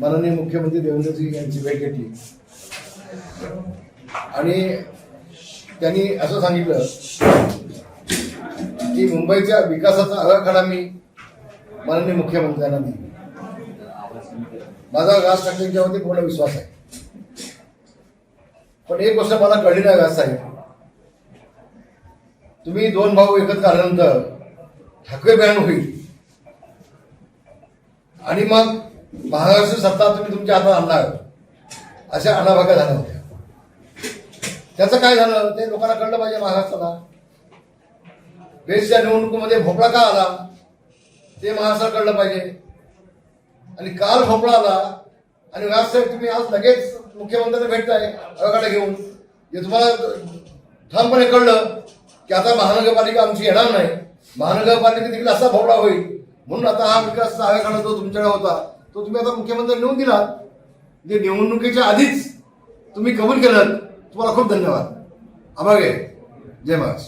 माननीय मुख्यमंत्री देवेंद्रजी यांची भेट घेतली. आणि त्यांनी असं सांगितलं की मुंबईच्या विकासाचा आराखडा मी माननीय मुख्यमंत्र्यांना दिली. माझा राज ठाकरेंच्यावरती पूर्ण विश्वास आहे. पण एक गोष्ट मला कळली नाही व्यास साहेब. तुम्ही दोन भाऊ एकत्र आल्यानंतर ठाकरे बॅन होईल. आणि मग महाराष्ट्र सत्ता तुम्ही तुमच्या हातात आणणार. अशा अनाभागा झाल्या होत्या. त्याचं काय झालं? ते लोकांना कळलं पाहिजे महाराष्ट्राला. बेस्टच्या निवडणुकीमध्ये भोपळा का आला? ते महाराष्ट्राला कळलं पाहिजे. आणि काल भोपळा आला. आणि व्याससाहेब तुम्ही आज लगेच मुख्यमंत्र्यांना भेटताय आराखडा घेऊन. हे तुम्हाला ठामपणे कळलं की आता महानगरपालिका आमची येणार नाही. महानगरपालिका देखील असा भोपळा होईल. म्हणून आता हा विकास आराखडा जो तुमच्याकडे होता तो तुम्ही आता मुख्यमंत्री नेऊन दिलात. जे निवडणुकीच्या आधीच तुम्ही कबूल केलं तुम्हाला खूप धन्यवाद. आभार आहे जय महाराष्ट्र.